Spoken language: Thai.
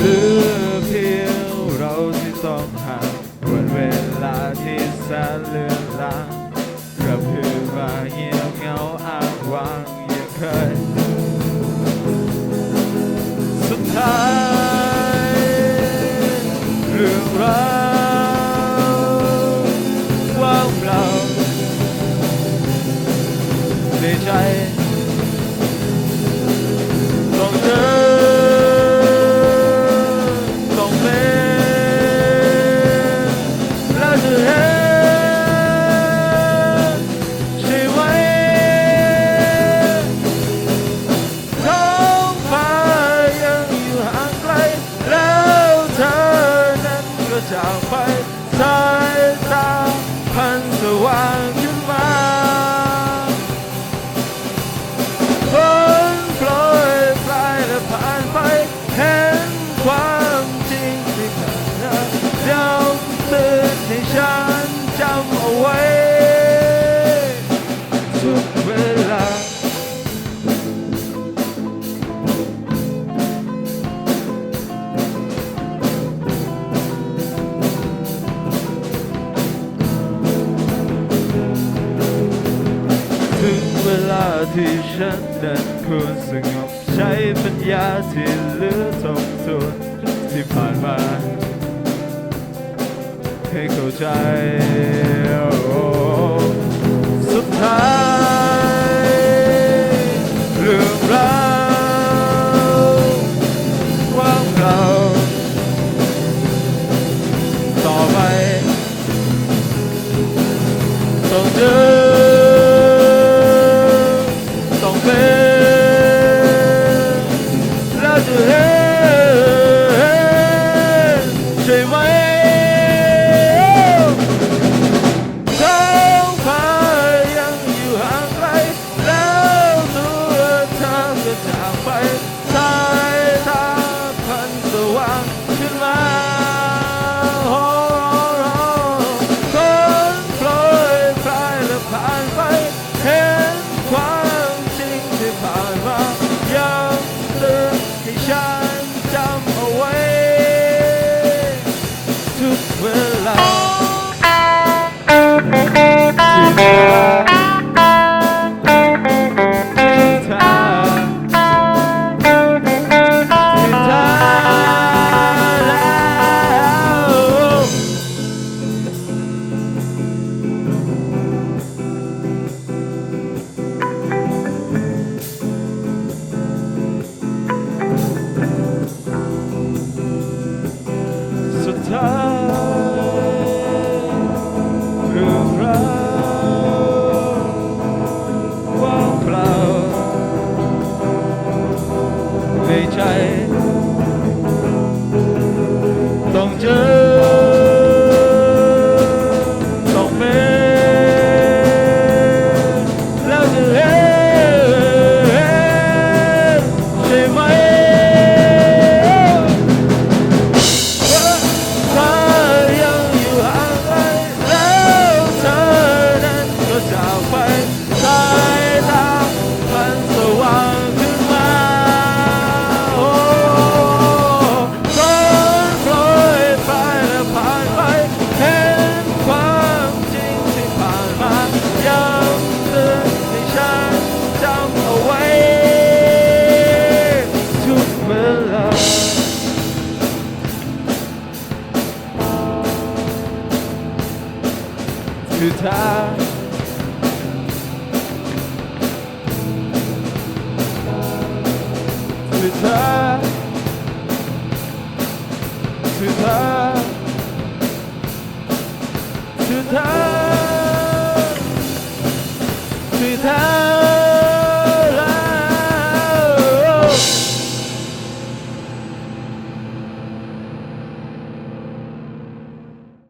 หรือเพียงเราที่ต้องหางนเวลาที่แสนเลือนลางระพือมาเหี่ยวงาอ้างว้างยังเคยสุดท้ายเรื่องราววางเปล่าในใจ 加快，在 ที่ฉันนั้นควรสงบใช้ปัญญาที่เหลือทบทวนที่ผ่านมาให้เข้าใจ สุดท้ายเรื่อราวางเราต่อไปต้อเดิน to die. To die. To die. To time.